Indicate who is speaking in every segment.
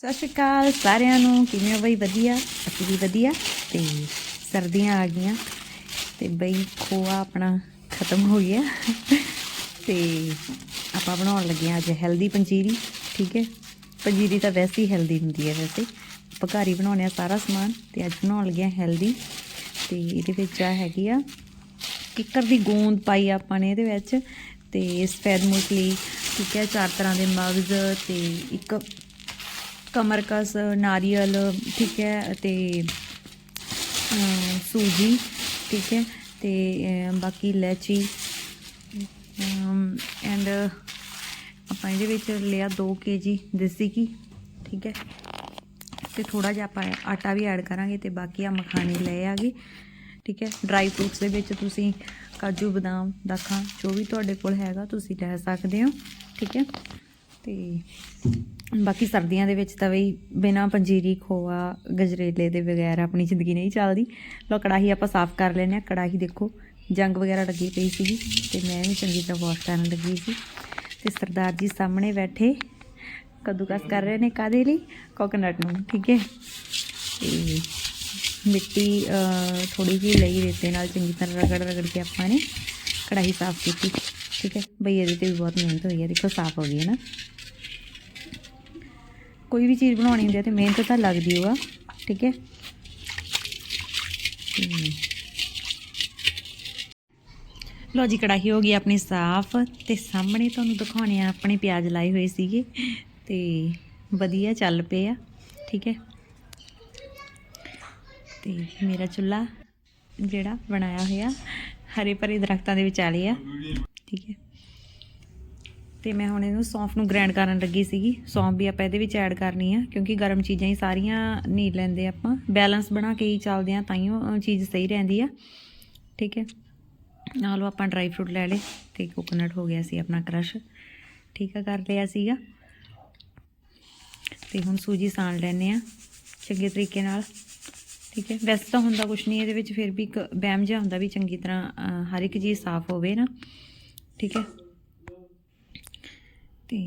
Speaker 1: ਸਤਿ ਸ਼੍ਰੀ ਅਕਾਲ ਸਾਰਿਆਂ ਨੂੰ, ਕਿਵੇਂ ਬਈ? ਵਧੀਆ? ਅਸੀਂ ਵੀ ਵਧੀਆ ਤੇ ਸਰਦੀਆਂ ਆ ਗਈਆਂ ਤੇ ਬਈ ਖੋਆ ਆਪਣਾ ਖਤਮ ਹੋ ਗਿਆ ਤੇ ਆਪਾਂ ਬਣਾਉਣ ਲੱਗੇ ਹਾਂ ਅੱਜ ਹੈਲਦੀ ਪੰਜੀਰੀ, ਠੀਕ ਹੈ? ਪੰਜੀਰੀ ਤਾਂ ਵੈਸੇ ਹੀ ਹੈਲਦੀ ਹੁੰਦੀ ਹੈ ਵੈਸੇ। ਆਪਾਂ ਬਣਾਉਣੇ ਆ ਸਾਰਾ ਸਮਾਨ ਤੇ ਅੱਜ ਬਣਾਉਣ ਲੱਗੇ ਹਾਂ ਹੈਲਦੀ ਤੇ ਇਹਦੇ ਵਿੱਚ ਆ ਹੈਗੀ ਆ ਕਿੱਕਰ ਦੀ ਗੂੰਦ ਪਾਈ ਆਪਾਂ ਨੇ ਇਹਦੇ ਵਿੱਚ ਤੇ ਸਫੈਦ ਮੂੰਗਫਲੀ, ਠੀਕ ਹੈ? ਚਾਰ ਤਰ੍ਹਾਂ ਦੇ ਮਗਜ਼ ਤੇ ਇੱਕ ਕਮਰਕਸ ਨਾਰੀਅਲ, ਠੀਕ ਹੈ, ਅਤੇ ਸੂਜੀ, ਠੀਕ ਹੈ ਤੇ ਬਾਕੀ ਇਲਾਇਚੀ ਐਂਡ ਆਪਾਂ ਇਹਦੇ ਵਿੱਚ ਲਿਆ 2 ਕੇਜੀ ਦੇਸੀ ਘੀ, ਠੀਕ ਹੈ ਤੇ ਥੋੜਾ ਜਿਹਾ ਆਪਾਂ ਆਟਾ ਵੀ ਐਡ ਕਰਾਂਗੇ ਤੇ ਬਾਕੀ ਆ ਮਖਾਣੇ ਲਏ ਆਗੇ, ਠੀਕ ਹੈ ਡਰਾਈ ਫਰੂਟਸ ਦੇ ਵਿੱਚ ਤੁਸੀਂ ਕਾਜੂ ਬਦਾਮ, ਦਾਖਾਂ, ਜੋ ਵੀ ਤੁਹਾਡੇ ਕੋਲ ਹੈਗਾ ਤੁਸੀਂ ਲੈ ਸਕਦੇ ਹੋ, ਠੀਕ ਹੈ। ਤੇ ਬਾਕੀ ਸਰਦੀਆਂ ਦੇ ਵਿੱਚ ਤਾਂ ਬਈ ਬਿਨਾ ਪੰਜੀਰੀ, ਖੋਆ, ਗਜਰੇਲੇ ਦੇ ਬਗੈਰ ਆਪਣੀ ਜ਼ਿੰਦਗੀ ਨਹੀਂ ਚੱਲਦੀ। ਲੋ ਕੜਾਹੀ ਆਪਾਂ ਸਾਫ਼ ਕਰ ਲੈਨੇ ਆ ਕੜਾਹੀ ਦੇਖੋ, ਜੰਗ ਵਗੈਰਾ ਲੱਗੀ ਪਈ ਸੀਗੀ ਤੇ ਮੈਂ ਵੀ ਚੰਗੀ ਤਰ੍ਹਾਂ ਵਾਸ਼ ਕਰਨ ਲੱਗੀ ਸੀ। ਤੇ ਸਰਦਾਰ ਜੀ ਸਾਹਮਣੇ ਬੈਠੇ। ਕੱਦੂਕਸ ਕਰ ਰਹੇ ਨੇ ਕਾਦੇ ਲਈ? ਕੋਕੋਨਟ ਨੂੰ, ਠੀਕ ਹੈ? ਤੇ ਮਿੱਟੀ ਥੋੜੀ ਜਿਹੀ ਲਈ ਰੇਤੇ ਨਾਲ ਚੰਗੀ ਤਰ੍ਹਾਂ ਰਗੜ ਰਗੜ ਕੇ ਆਪਾਂ ਨੇ ਕੜਾਹੀ ਸਾਫ਼ ਕੀਤੀ, ਠੀਕ ਹੈ? ਬਈ ਇਹਦੇ ਤੇ ਵੀ ਬਹੁਤ ਮਿਹਨਤ ਹੋਈ ਹੈ। ਦੇਖੋ ਸਾਫ਼ ਹੋ ਗਈ ਹੈ ਨਾ। ਕੋਈ ਵੀ ਚੀਜ਼ ਬਣਾਉਣੀ ਹੁੰਦੀ ਹੈ ਤੇ ਮਿਹਨਤ ਤਾਂ ਲੱਗਦੀ ਹੋਆ ਠੀਕ ਹੈ? ਤੇ ਲੋ ਜੀ, ਕੜਾਹੀ ਹੋ ਗਈ ਆਪਣੀ ਸਾਫ਼ ਤੇ ਸਾਹਮਣੇ ਤੁਹਾਨੂੰ ਦਿਖਾਉਣੇ ਆ ਆਪਣੇ ਪਿਆਜ਼ ਲਾਏ ਹੋਏ ਸੀਗੇ ਤੇ ਵਧੀਆ ਚੱਲ ਪਏ ਆ, ਠੀਕ ਹੈ? ਤੇ ਮੇਰਾ ਚੁੱਲ੍ਹਾ ਜਿਹੜਾ ਬਣਾਇਆ ਹੋਇਆ ਹਰੇ ਭਰੇ ਦਰਖਤਾਂ ਦੇ ਵਿਚਾਲੇ ਆ, ਠੀਕ ਹੈ? ਤੇ ਮੈਂ ਹੁਣ ਇਹਨੂੰ ਸੌਂਫ ਨੂੰ ਗ੍ਰਾਈਂਡ ਕਰਨ ਲੱਗੀ ਸੀਗੀ। ਸੌਂਫ ਵੀ ਆਪਾਂ ਇਹਦੇ ਵਿੱਚ ਐਡ ਕਰਨੀ ਆ, ਕਿਉਂਕਿ ਗਰਮ ਚੀਜ਼ਾਂ ਹੀ ਸਾਰੀਆਂ ਨੀਲ ਲੈਂਦੇ ਆਪਾਂ। ਬੈਲੈਂਸ ਬਣਾ ਕੇ ਹੀ ਚੱਲਦੇ ਆ, ਤਾਂ ਹੀ ਉਹ ਚੀਜ਼ ਸਹੀ ਰਹਿੰਦੀ ਆ। ਠੀਕ ਹੈ? ਨਾਲ ਆਪਾਂ ਡਰਾਈ ਫਰੂਟ ਲੈ ਲਏ ਤੇ ਕੋਕੋਨਟ ਹੋ ਗਿਆ ਸੀ ਆਪਣਾ ਕ੍ਰਸ਼ ਠੀਕ ਆ, ਕਰ ਲਿਆ ਸੀਗਾ। ਤੇ ਹੁਣ ਸੂਜੀ ਸਾਣ ਲੈਨੇ ਆ, ਚੰਗੇ ਤਰੀਕੇ ਨਾਲ। ਠੀਕ ਹੈ? ਵੈਸੇ ਤਾਂ ਹੁੰਦਾ ਕੁਝ ਨਹੀਂ, ਇਹਦੇ ਵਿੱਚ ਫਿਰ ਵੀ ਇੱਕ ਬੈਮ ਜਿਹਾ ਹੁੰਦਾ ਵੀ ਚੰਗੀ ਤਰ੍ਹਾਂ ਹਰ ਇੱਕ ਚੀਜ਼ ਸਾਫ਼ ਹੋਵੇ ਨਾ। ਠੀਕ ਹੈ? ਤੇ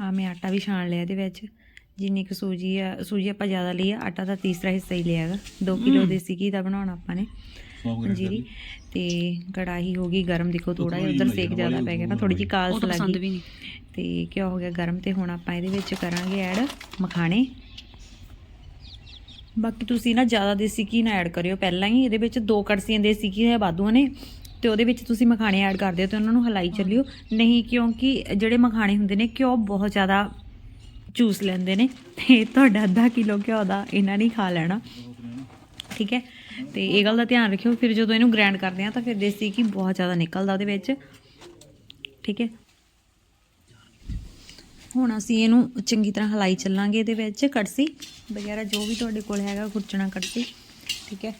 Speaker 1: ਆ ਮੈਂ ਆਟਾ ਵੀ ਛਾਣ ਲਿਆ ਇਹਦੇ ਵਿੱਚ। ਜਿੰਨੀ ਕੁ ਸੂਜੀ ਆ ਸੂਜੀ ਆਪਾਂ ਜ਼ਿਆਦਾ ਲਈ ਆ ਆਟਾ ਦਾ ਤੀਸਰਾ ਹਿੱਸਾ ਹੀ ਲਿਆ ਹੈਗਾ। 2 ਕਿਲੋ ਦੇਸੀ ਘੀ ਦਾ ਬਣਾਉਣਾ ਆਪਾਂ ਨੇ। ਪੰਜੀਰੀ ਤੇ ਕੜਾਹੀ ਹੋ ਗਈ ਗਰਮ ਦੇਖੋ ਥੋੜਾ ਜਿਹਾ ਉਧਰ ਸੇਕ ਜ਼ਿਆਦਾ ਪੈ ਗਿਆ ਨਾ ਥੋੜੀ ਜਿਹੀ ਕਾਲਸ ਲੱਗ ਗਈ ਤੇ ਕਿਆ ਹੋ ਗਿਆ ਗਰਮ ਤੇ ਹੁਣ ਆਪਾਂ ਇਹਦੇ ਵਿੱਚ ਕਰਾਂਗੇ ਐਡ ਮਖਾਣੇ। ਬਾਕੀ ਤੁਸੀਂ ਨਾ ਜ਼ਿਆਦਾ ਦੇਸੀ ਘੀ ਨਾ ਐਡ ਕਰਿਓ। ਪਹਿਲਾਂ ਹੀ ਇਹਦੇ ਵਿੱਚ ਦੋ ਕੜਸੀਆਂ ਦੇਸੀ ਘੀ ਦੇ ਵਾਧੂਆਂ ਨੇ। ਤੇ ਉਹਦੇ ਵਿੱਚ ਤੁਸੀਂ ਮਖਾਣੇ ਐਡ ਕਰ ਦਿਓ ਤੇ ਉਹਨਾਂ ਨੂੰ ਹਲਾਈ ਚੱਲਿਓ। ਨਹੀਂ, ਕਿਉਂਕਿ ਜਿਹੜੇ ਮਖਾਣੇ ਹੁੰਦੇ ਨੇ, ਘਿਓ ਬਹੁਤ ਜ਼ਿਆਦਾ ਚੂਸ ਲੈਂਦੇ ਨੇ। ਤੇ ਤੁਹਾਡਾ ਅੱਧਾ ਕਿਲੋ ਘਿਓ ਦਾ ਇਹਨਾਂ ਨੇ ਖਾ ਲੈਣਾ। ਠੀਕ ਹੈ? ਤੇ ਇਹ ਗੱਲ ਦਾ ਧਿਆਨ ਰੱਖਿਓ। ਫਿਰ ਜਦੋਂ ਇਹਨੂੰ ਗ੍ਰਾਈਂਡ ਕਰਦੇ ਆ ਤਾਂ ਫਿਰ ਦੇਸੀ ਘੀ ਬਹੁਤ ਜ਼ਿਆਦਾ ਨਿਕਲਦਾ ਉਹਦੇ ਵਿੱਚ। ਠੀਕ ਹੈ? ਹੁਣ ਅਸੀਂ ਇਹਨੂੰ ਚੰਗੀ ਤਰ੍ਹਾਂ ਹਲਾਈ ਚੱਲਾਂਗੇ ਇਹਦੇ ਵਿੱਚ। ਕੜਸੀ ਵਗੈਰਾ ਜੋ ਵੀ ਤੁਹਾਡੇ ਕੋਲ ਹੈਗਾ, ਖੁਰਚਣਾ ਕੜਸੀ। ਠੀਕ ਹੈ?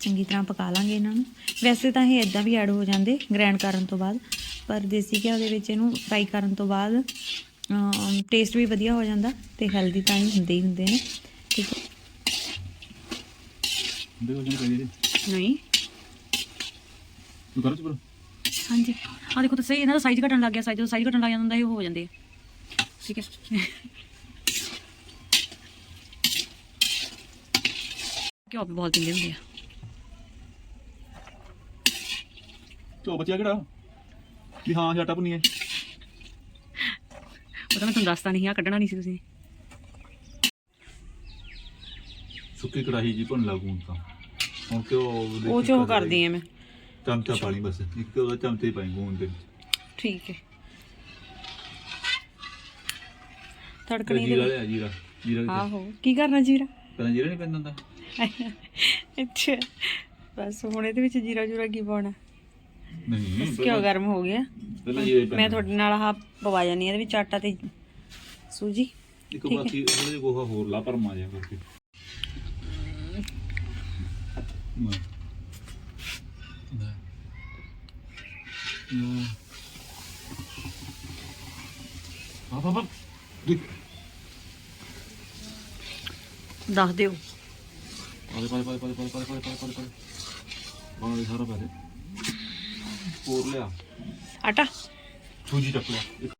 Speaker 1: ਚੰਗੀ ਤਰ੍ਹਾਂ ਪਕਾ ਲਾਂਗੇ ਇਹਨਾਂ ਨੂੰ। ਵੈਸੇ ਤਾਂ ਇਹ ਇਦਾਂ ਵੀ ਐਡ ਹੋ ਜਾਂਦੇ ਗ੍ਰਾਈਂਡ ਕਰਨ ਤੋਂ ਬਾਅਦ। ਪਰ ਦੇਸੀ ਘਿਓ ਦੇ ਵਿੱਚ ਇਹਨੂੰ ਫਰਾਈ ਕਰਨ ਤੋਂ ਬਾਅਦ ਟੇਸਟ ਵੀ ਵਧੀਆ ਹੋ ਜਾਂਦਾ ਤੇ ਹੈਲਦੀ ਤਾਂ ਹੀ ਹੁੰਦੇ ਹੀ ਹੁੰਦੇ ਨੇ। ਠੀਕ ਹੈ।
Speaker 2: ਦੇਖੋ ਜਨ ਕਰੀ
Speaker 1: ਨਹੀਂ।
Speaker 2: ਤੂੰ ਕਰ ਚੁੱਪ।
Speaker 1: ਹਾਂਜੀ। ਆ ਦੇਖੋ ਤਾਂ ਸਹੀ ਇਹਨਾਂ ਦਾ ਸਾਈਜ਼ ਘਟਣ ਲੱਗ ਗਿਆ। ਸਾਈਜ਼ ਜਦੋਂ ਸਾਈਜ਼ ਘਟਣ ਲੱਗ ਜਾਂਦਾ ਇਹ ਹੋ ਜਾਂਦੇ ਆ। ਠੀਕ ਹੈ। ਕਿਉਂ ਵੀ ਬਹੁਤ ਪੀਂਦੇ ਹੁੰਦੇ ਆ।
Speaker 2: ਤੋ ਬਚਿਆ ਕਿਹੜਾ? ਵੀ ਹਾਂ ਛਾਟਾ ਪੁੰਨੀ ਹੈ
Speaker 1: ਉਹ ਤਾਂ ਮੈਂ ਤੁਹਾਨੂੰ ਦੱਸਦਾ ਨਹੀਂ ਆ ਕੱਢਣਾ ਨਹੀਂ ਸੀ ਤੁਸੀਂ।
Speaker 2: ਸੁੱਕੀ ਕੜਾਹੀ ਜੀ ਭੁੰਨ ਲਾਗੂ ਹੁਣ ਤਾਂ। ਹੁਣ ਕਿਉਂ ਉਹਦੇ
Speaker 1: ਉਹ
Speaker 2: ਚ
Speaker 1: ਚੋ
Speaker 2: ਕਰ
Speaker 1: ਕਰਦੀ ਆ ਮੈਂ।
Speaker 2: ਚਮਚਾ ਪਾਣੀ ਬਸ ਇੱਕ ਉਹਦਾ ਚਮਚੇ ਪਾਈ ਗੂੰਦ ਦੇ
Speaker 1: ਠੀਕ ਹੈ ਤੜਕਣੀ
Speaker 2: ਜੀਰਾ
Speaker 1: ਦੇ
Speaker 2: ਲਿਆ ਜੀਰਾ। ਜੀਰਾ ਕਿੱਥੇ?
Speaker 1: ਆਹੋ ਕੀ ਕਰਨਾ ਜੀਰਾ?
Speaker 2: ਪਹਿਲਾਂ ਜੀਰਾ ਨਹੀਂ ਪੈਂਦਾ ਹੁੰਦਾ?
Speaker 1: ਅੱਛਾ। ਬਸ ਹੁਣ ਇਹਦੇ ਵਿੱਚ ਜੀਰਾ ਜੂਰਾ ਕੀ ਪਾਉਣਾ?
Speaker 2: ਨਹੀਂ
Speaker 1: ਕਿਉਂ ਗਰਮ ਹੋ ਗਿਆ?
Speaker 2: ਪਹਿਲਾਂ
Speaker 1: ਮੈਂ ਤੁਹਾਡੇ ਨਾਲ ਆਹ ਪਵਾ ਜਾਨੀ ਇਹਦੇ ਵਿੱਚ ਆਟਾ ਤੇ ਸੂਜੀ।
Speaker 2: ਇੱਕ ਬਾਕੀ ਉਹਦੇ ਚ ਗੋਹਾ ਹੋਰ ਲਾ ਪਰ ਮਾ ਜਾ ਕਰਕੇ। ਨਾ ਨਾ। ਨਾ ਆਪ ਦੇਖ।
Speaker 1: ਦੱਸ ਦਿਓ।
Speaker 2: ਪਾਲੇ ਪਾਲੇ ਪਾਲੇ ਪਾਲੇ ਪਾਲੇ ਪਾਲੇ ਪਾਲੇ ਪਾਲੇ ਪਾਲੇ ਪਾਲੇ। ਸਾਰਾ ਪਾ ਦੇ ਹੋਰ ਲਿਆ।
Speaker 1: ਆਟਾ?
Speaker 2: ਸੂਜੀ ਚੱਕ ਲਿਆ। ਇੱਕ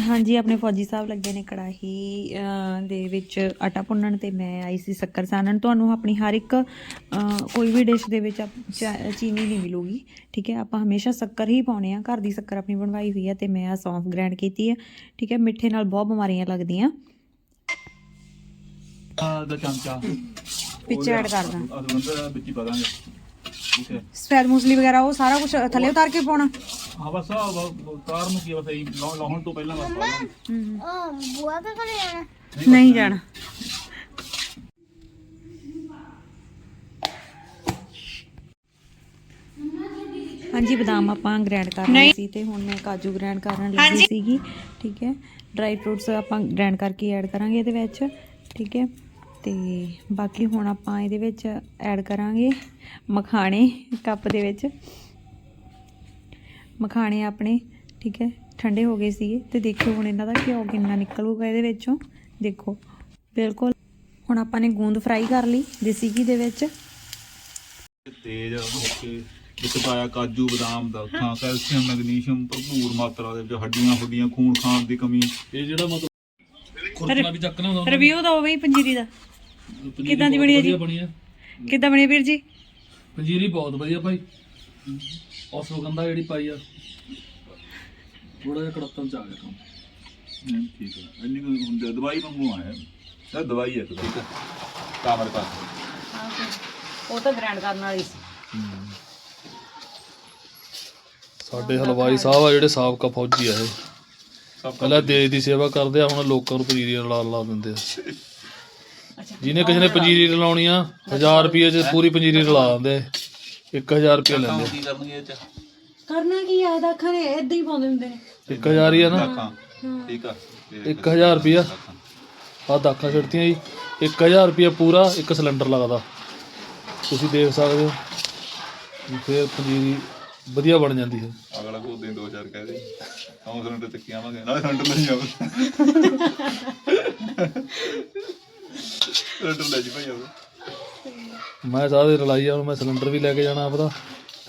Speaker 1: ਹਾਂਜੀ ਆਪਣੇ ਫੌਜੀ ਸਾਹਿਬ ਲੱਗੇ ਨੇ ਕੜਾਹੀ ਦੇ ਵਿੱਚ ਆਟਾ ਭੁੰਨਣ ਤੇ ਮੈਂ ਆਈ ਸੀ ਸ਼ੱਕਰ ਸਾਨਣ। ਤੁਹਾਨੂੰ ਆਪਣੀ ਹਰ ਇੱਕ ਕੋਈ ਵੀ ਡਿਸ਼ ਦੇ ਵਿੱਚ ਚੀਨੀ ਨਹੀਂ ਮਿਲੂਗੀ ਠੀਕ ਹੈ? ਆਪਾਂ ਹਮੇਸ਼ਾ ਸ਼ੱਕਰ ਹੀ ਪਾਉਣੇ ਆ। ਘਰ ਦੀ ਸ਼ੱਕਰ ਆਪਣੀ ਬਣਵਾਈ ਹੋਈ ਹੈ ਤੇ ਮੈਂ ਆ ਸੌਂਫ ਗ੍ਰਾਈਂਡ ਕੀਤੀ ਹੈ ਠੀਕ ਹੈ? ਮਿੱਠੇ ਨਾਲ ਬਹੁਤ ਬਿਮਾਰੀਆਂ ਲੱਗਦੀਆਂ।
Speaker 2: ਆ ਦਾ ਚਮਚਾ।
Speaker 1: ਵਿੱਚ ਐਡ ਕਰ ਦਾਂ।
Speaker 2: ਅਦਰੰਦਰ ਵਿੱਚ ਹੀ ਪਾ ਦਾਂਗੇ।
Speaker 1: ਸਫੈਦ ਮੂਸਲੀ ਵਗੈਰਾ ਉਹ ਸਾਰਾ ਕੁਝ ਥੱਲੇ ਉਤਾਰ ਕੇ ਪਾਉਣਾ?
Speaker 2: ਹਾਂ ਬਸ ਆ ਕਾਰ ਨੂੰ ਕੀ ਬਸ ਇਹ ਲਾਉਣ ਤੋਂ ਪਹਿਲਾਂ ਬਸ ਪਾ ਦਾਂਗੇ
Speaker 3: ਉਹ ਬੁਆ ਕਾ ਕਰੇ ਜਾਣਾ
Speaker 1: ਨਹੀਂ ਜਾਣਾ। ਹਾਂਜੀ ਬਦਾਮ ਆਪਾਂ ਗ੍ਰਾਈਂਡ ਕਰ ਲਏ ਸੀ ਤੇ ਹੁਣ ਮੈਂ ਕਾਜੂ ਗ੍ਰਾਈਂਡ ਕਰਨ ਲੱਗੀ ਸੀਗੀ ਠੀਕ ਹੈ। ਡਰਾਈ ਫਰੂਟਸ ਆਪਾਂ ਗ੍ਰਾਈਂਡ ਕਰਕੇ ਐਡ ਕਰਾਂਗੇ ਇਹਦੇ ਵਿੱਚ ਠੀਕ ਹੈ। ਤੇ ਬਾਕੀ ਹੁਣ ਆਪਾਂ ਇਹਦੇ ਵਿੱਚ ਐਡ ਕਰਾਂਗੇ ਮਖਾਣੇ ਕੱਪ ਦੇ ਵਿੱਚ। ਮਖਾਣੇ ਆਪਣੇ ਠੀਕ ਹੈ ਠੰਡੇ ਹੋ ਗਏ ਸੀਗੇ ਤੇ ਦੇਖਿਓ ਹੁਣ ਇਹਨਾਂ ਦਾ ਘਿਓ ਕਿੰਨਾ ਨਿਕਲੂਗਾ ਇਹਦੇ ਵਿੱਚੋਂ। ਦੇਖੋ ਬਿਲਕੁਲ। ਹੁਣ ਆਪਾਂ ਨੇ ਗੂੰਦ ਫਰਾਈ ਕਰ ਲਈ ਦੇਸੀ ਘੀ ਦੇ ਵਿੱਚ।
Speaker 2: ਤੇਜ਼ ਹੋ ਕੇ ਵਿੱਚ ਪਾਇਆ ਕਾਜੂ ਬਦਾਮ ਦਾ ਖਾਂ ਕੈਲਸ਼ੀਅਮ ਮੈਗਨੀਸ਼ੀਅਮ ਭਰਪੂਰ ਮਾਤਰਾ ਦੇ ਵਿੱਚ ਹੱਡੀਆਂ ਹੁੱਡੀਆਂ ਖੂਨ ਖਾਨ ਦੀ ਕਮੀ। ਇਹ ਜਿਹੜਾ ਮਤਲਬ ਖੁਰਚਣਾ ਵੀ ਚੱਕਣਾ ਹੁੰਦਾ
Speaker 1: ਰਿਵਿਊ ਦਿਓ ਬਈ ਪੰਜੀਰੀ ਦਾ। ਕਿੱਦਾਂ ਦੀ ਬਣੀ ਹੈ ਜੀ?
Speaker 4: ਬਣੀ ਹੈ।
Speaker 1: ਕਿੱਦਾਂ ਬਣੀ ਹੈ ਵੀਰ ਜੀ?
Speaker 4: ਪੰਜੀਰੀ ਬਹੁਤ ਵਧੀਆ ਭਾਈ। ਔਰ ਸੁਗੰਧਾ ਜਿਹੜੀ ਪਾਈ ਆ। ਥੋੜਾ ਜਿਹਾ ਕੜਤਨ ਚ ਆ ਗਿਆ ਕੰਮ।
Speaker 2: ਨਹੀਂ, ਠੀਕ ਹੈ ਇੰਨੀ ਕੁ ਹੁੰਦੀ ਦਵਾਈ ਵਾਂਗੂ ਆਇਆ। ਇਹ ਦਵਾਈ ਹੈ ਠੀਕ ਹੈ ਕਾਮਰ ਪਾਸ
Speaker 1: ਉਹ ਤਾਂ ਗ੍ਰਾਈਂਡ ਕਰਨ ਵਾਲੀ ਸੀ।
Speaker 4: ਸਾਡੇ ਹਲਵਾਈ ਸਾਹਿਬ ਆ ਜਿਹੜੇ ਸਾਬਕਾ ਫੌਜੀ ਆ ਇਹ। ਪਹਿਲਾਂ ਦੇਸ਼ ਦੀ ਸੇਵਾ ਕਰਦੇ ਆ ਹੁਣ ਲੋਕਾਂ ਨੂੰ ਪੰਜੀਰੀ ਲਾ ਲਾ ਦਿੰਦੇ ਆ। ਜਿਹਨੇ ਕਿਸੇ ਨੇ ਪੰਜੀਰੀ ਰਲਾਉਣੀ ਆ 1000 ਰੁਪਏ ਚ ਪੂਰੀ ਪੰਜੀਰੀ ਰਲਾ ਦਿੰਦੇ। 1000 ਰੁਪਏ ਲੈਂਦੇ।
Speaker 2: ਕੀ ਕਰਨਗੇ ਇਹ ਚ।
Speaker 1: ਕਰਨਾ ਕੀ ਆ ਅੱਖਾਂ ਨੇ ਇਦਾਂ ਹੀ ਪਾਉਂਦੇ ਹੁੰਦੇ ਨੇ।
Speaker 4: 1000 ਹੀ ਆ ਨਾ।
Speaker 2: ਠੀਕ ਆ। ਤੇ
Speaker 4: 1000 ਰੁਪਿਆ ਆ ਦਾਖਾਂ ਛੱਡਤੀਆਂ ਜੀ। 1000 ਰੁਪਿਆ ਪੂਰਾ ਇੱਕ ਸਿਲੰਡਰ ਲੱਗਦਾ। ਤੁਸੀਂ ਦੇਖ ਸਕਦੇ ਹੋ। ਵੀ ਫਿਰ ਪੰਜੀਰੀ ਵਧੀਆ ਬਣ ਜਾਂਦੀ ਹੈ।
Speaker 2: ਅਗਲਾ ਕੋ ਦਿਨ ਦੋ ਚਾਰ ਕਹਿ ਦੇ। ਹੌਂ ਸਿਲੰਡਰ ਚੱਕੀ ਆਵਾਂਗੇ। ਨਾਲੇ ਸਿਲੰਡਰ ਲੈ ਜਾਓ ਸਿਲੰਡਰ ਲੈ ਜੀ ਭਾਈ ਆਓ
Speaker 4: ਮੈਂ ਸਾਰੇ ਰਲਾਈ ਆ ਹੁਣ ਮੈਂ ਸਿਲੰਡਰ ਵੀ ਲੈ ਕੇ ਜਾਣਾ ਆਪਦਾ।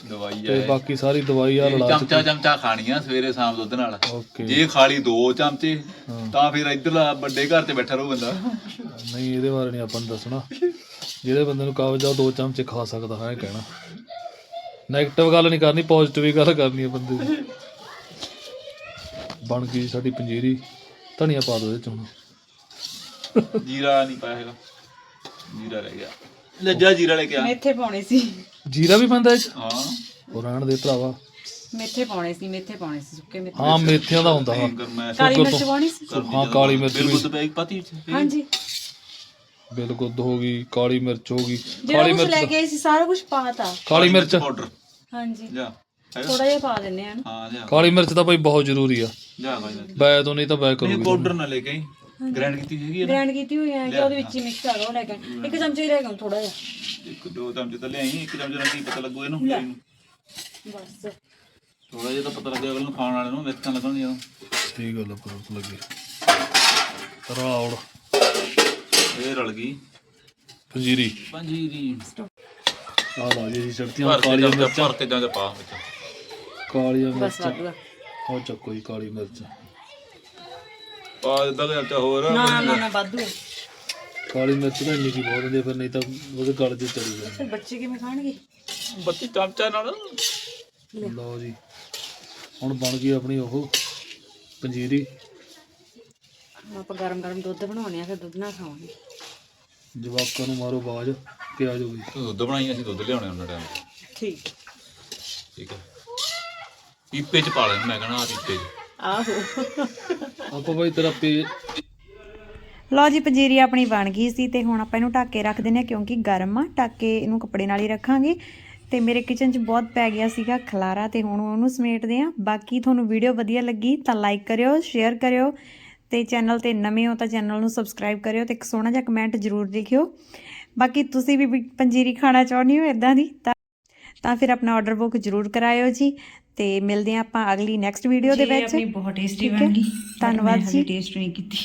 Speaker 2: ਦਵਾਈ
Speaker 4: ਤੇ ਬਾਕੀ ਸਾਰੀ ਦਵਾਈ ਆ ਰਲਾ
Speaker 2: ਚਮਚਾ ਚਮਚਾ ਖਾਣੀਆਂ ਸਵੇਰੇ ਸ਼ਾਮ ਦੁੱਧ ਨਾਲ।
Speaker 4: ਓਕੇ।
Speaker 2: ਜੇ ਖਾਲੀ ਦੋ ਚਮਚੇ
Speaker 4: ਹਾਂ।
Speaker 2: ਤਾਂ ਫਿਰ ਇੱਧਰਲਾ ਵੱਡੇ ਘਰ 'ਚ ਬੈਠਾ ਰਹੂ ਬੰਦਾ।
Speaker 4: ਨਹੀਂ ਇਹਦੇ ਬਾਰੇ ਨਹੀਂ ਆਪਾਂ ਨੂੰ ਦੱਸਣਾ। ਜਿਹੜੇ ਬੰਦੇ ਨੂੰ ਕਬਜ਼ ਆ ਉਹ ਦੋ ਚਮਚੇ ਖਾ ਸਕਦਾ ਹੈ ਕਹਿਣਾ। 네ਗੇਟਿਵ ਗੱਲ ਨਹੀਂ ਕਰਨੀ ਪੋਜ਼ਿਟਿਵ ਹੀ ਗੱਲ ਕਰਨੀ ਹੈ ਬੰਦੇ ਦੀ। ਬਣ ਗਈ ਸਾਡੀ ਪੰਜੀਰੀ। ਧਨੀਆ ਪਾ ਦੋ ਇਹਦੇ ਚ। ਹੁਣ
Speaker 2: ਜੀਰਾ ਨਹੀਂ ਪਾਇਆ ਹੈਗਾ। ਜੀਰਾ ਰਹਿ ਗਿਆ। ਲੱਜਾ ਜੀਰਾ ਲੈ ਕੇ ਆ।
Speaker 1: ਮੇਥੇ ਪਾਉਣੇ ਸੀ।
Speaker 4: ਜੀਰਾ ਵੀ ਪੈਂਦਾ ਇਹ ਚ?
Speaker 2: ਹਾਂ।
Speaker 4: ਉਹ ਰਹਿਣ ਦੇ ਭਰਾਵਾ।
Speaker 1: ਮੇਥੇ ਪਾਉਣੇ ਸੀ ਮੇਥੇ ਪਾਉਣੇ ਸੀ ਸੁੱਕੇ ਮੇਥੇ।
Speaker 4: ਹਾਂ ਮੇਥਿਆਂ ਦਾ ਹੁੰਦਾ
Speaker 2: ਗਰਮੈਸ਼
Speaker 1: ਕਾਲੀ
Speaker 4: ਸ਼ੁਕਰ
Speaker 1: ਮਿਰਚ
Speaker 4: ਤੋਂ।
Speaker 1: ਪਾਉਣੀ ਸੀ?
Speaker 4: ਹਾਂ ਕਾਲੀ ਮਿਰਚ ਵੀ।
Speaker 2: ਬਿਲਕੁਲ ਪੈ ਪਤੀ
Speaker 1: ਹਾਂਜੀ।
Speaker 4: ਬਿਲਕੁਲ ਹੋ ਗਈ ਕਾਲੀ ਮਿਰਚ ਹੋ ਗਈ।
Speaker 1: ਜਿਹੜਾ
Speaker 4: ਕਾਲੀ
Speaker 1: ਕੁਝ ਲੈ
Speaker 4: ਮਿਰਚ
Speaker 1: ਕੇ ਆਏ ਸੀ ਸਾਰਾ ਕੁਝ ਪਾਤਾ।
Speaker 4: ਕਾਲੀ ਮਿਰਚ।
Speaker 2: ਪਾਊਡਰ।
Speaker 1: ਹਾਂਜੀ।
Speaker 2: ਜਾ ਹੈਗਾ?
Speaker 1: ਥੋੜਾ ਜਿਹਾ ਪਾ ਦਿੰਨੇ ਆ ਨਾ।
Speaker 2: ਹਾਂ ਜਾ
Speaker 4: ਕਾਲੀ ਮਿਰਚ ਤਾਂ ਭਾਈ ਬਹੁਤ ਜ਼ਰੂਰੀ ਆ।
Speaker 2: ਜਾ ਭਾਈ ਜਾ।
Speaker 4: ਬੈ ਤੋਂ ਨਹੀਂ ਤਾਂ ਬੈ ਕਰੂਗੀ
Speaker 2: ਪਾਊਡਰ ਨਾ ਲੈ ਕੇ ਆਈ। ਗ੍ਰਾਈਂਡ ਕੀਤੀ ਹੈਗੀ ਹੈ ਨਾ
Speaker 1: ਗ੍ਰਾਈਂਡ ਕੀਤੀ ਹੋਈ ਹੈ ਕਿ ਉਹਦੇ ਵਿੱਚ ਹੀ। ਮਿਕਸ ਕਰ ਲਓ ਲੈ ਕੇ। ਇੱਕ ਚਮਚਾ ਹੀ ਲੈ ਕੇ ਥੋੜਾ ਜਿਹਾ।
Speaker 2: ਇੱਕ ਦੋ ਚਮਚੇ ਤਾਂ ਲਿਆਈ ਇੱਕ ਚਮਚੇ ਨਾਲ ਕੀ ਪਤਾ ਲੱਗੂ ਇਹਨੂੰ? ਇਹਨੂੰ।
Speaker 1: ਬਸ।
Speaker 2: ਥੋੜਾ ਜਿਹਾ ਤਾਂ ਪਤਾ ਲੱਗਿਆ ਅਗਲੇ ਨੂੰ ਖਾਣ ਵਾਲੇ ਨੂੰ ਮਿਰਚਾਂ ਲੱਗਣਗੀਆਂ
Speaker 4: ਸਹੀ ਗੱਲ ਆ ਪਰ ਲੱਗੀ। ਰਾਉੜ
Speaker 2: ਇਹ ਰਲ ਗਈ।
Speaker 4: ਪੰਜੀਰੀ।
Speaker 2: ਪੰਜੀਰੀ।
Speaker 4: ਆ ਲਾ ਜੀ ਚੜਤੀਆਂ
Speaker 2: ਭਰ ਕੇ
Speaker 4: ਕਾਲੀਆਂ ਮਿਰਚਾਂ।
Speaker 2: ਭਰ ਕੇ ਜਾਂ ਪਾ ਵਿੱਚ।
Speaker 4: ਕਾਲੀਆਂ
Speaker 1: ਬਸ
Speaker 4: ਮਿਰਚਾਂ।
Speaker 1: ਵਾਧੂ ਆ।
Speaker 4: ਉਹ ਚੱਕੋ ਜੀ ਕਾਲੀ ਮਿਰਚ।
Speaker 2: ਪਾ ਦਿੱਤਾ ਕਿ ਚਮਚਾ ਹੋਰ
Speaker 1: ਨਾ ਨਾ ਨਾ ਵਾਧੂ।
Speaker 4: ਕਾਲੀ ਮਿਰਚ ਤਾਂ ਇੰਨੀ ਕੀ ਬਹੁਤ ਹੁੰਦੀ ਆ, ਫਿਰ ਨਹੀਂ ਤਾਂ ਉਹਦੇ ਗਲ 'ਚ ਚੜੀ ਜਾਂਦੀ।
Speaker 1: ਫਿਰ ਬੱਚੇ ਕਿਵੇਂ ਖਾਣਗੇ?
Speaker 2: ਬੱਤੀ ਚਮਚਾ ਨਾਲ।
Speaker 4: ਲਓ ਜੀ। ਹੁਣ ਬਣ ਗਈ ਆਪਣੀ ਉਹ ਪੰਜੀਰੀ।
Speaker 1: ਹੁਣ ਆਪਾਂ ਗਰਮ ਗਰਮ ਦੁੱਧ ਬਣਾਉਣੇ ਆ ਫਿਰ ਦੁੱਧ ਨਾਲ ਖਾਵਾਂਗੇ।
Speaker 4: ਜਵਾਕਾਂ ਨੂੰ ਮਾਰੋ ਬਾਜ ਕਿ ਆ ਜਾਓ ਜੀ
Speaker 2: ਦੁੱਧ ਬਣਾਈ ਅਸੀਂ ਦੁੱਧ ਲਿਆਉਣੇ ਉਹਨਾਂ ਟਾਈਮ।
Speaker 1: ਠੀਕ।
Speaker 2: ਠੀਕ ਹੈ। ਪੀਪੇ ਚ ਪਾ ਲੈਣ ਮੈਂ ਕਹਣਾ ਆ ਪੀਪੇ ਚ।
Speaker 1: ਆਹੋ।
Speaker 4: ਆਪਾਂ ਬਾਈ ਤੇਰਾ ਪੇ
Speaker 1: ਲਓ ਜੀ ਪੰਜੀਰੀ ਆਪਣੀ ਬਣ ਗਈ ਸੀ ਤੇ ਹੁਣ ਆਪਾਂ ਇਹਨੂੰ ਢੱਕ ਕੇ ਰੱਖ ਦਿੰਦੇ ਹਾਂ ਕਿਉਂਕਿ ਗਰਮ ਆ। ਢੱਕ ਕੇ ਇਹਨੂੰ ਕੱਪੜੇ ਨਾਲ ਹੀ ਰੱਖਾਂਗੇ। ਤੇ ਮੇਰੇ ਕਿਚਨ 'ਚ ਬਹੁਤ ਪੈ ਗਿਆ ਸੀਗਾ ਖਲਾਰਾ ਤੇ ਹੁਣ ਉਹਨੂੰ ਸਮੇਟਦੇ ਆ ਬਾਕੀ ਤੁਹਾਨੂੰ ਵੀਡੀਓ ਵਧੀਆ ਲੱਗੀ ਤਾਂ ਲਾਈਕ ਕਰਿਓ ਸ਼ੇਅਰ ਕਰਿਓ ਤੇ ਚੈਨਲ ਤੇ ਨਵੇਂ ਹੋ ਤਾਂ ਚੈਨਲ ਨੂੰ ਸਬਸਕ੍ਰਾਈਬ ਕਰਿਓ ਤੇ ਇੱਕ ਸੋਹਣਾ ਜਿਹਾ ਕਮੈਂਟ ਜ਼ਰੂਰ ਲਿਖਿਓ। ਬਾਕੀ ਤੁਸੀਂ ਵੀ ਪੰਜੀਰੀ ਖਾਣਾ ਚਾਹੁੰਦੇ ਹੋ ਇਦਾਂ ਦੀ ਤਾਂ ਤਾਂ ਫਿਰ ਆਪਣਾ ਆਰਡਰ ਬੁੱਕ ਜ਼ਰੂਰ ਕਰਾਇਓ ਜੀ। ਤੇ ਮਿਲਦੇ ਹਾਂ ਆਪਾਂ ਅਗਲੀ ਨੈਕਸਟ ਵੀਡੀਓ ਦੇ ਵਿੱਚ।
Speaker 5: ਆਪਣੀ ਬਹੁਤ ਟੇਸਟੀ। ਬਣ ਗਈ।
Speaker 1: ਧੰਨਵਾਦ ਜੀ।
Speaker 5: ਟੇਸਟ ਨਹੀਂ ਕੀਤੀ।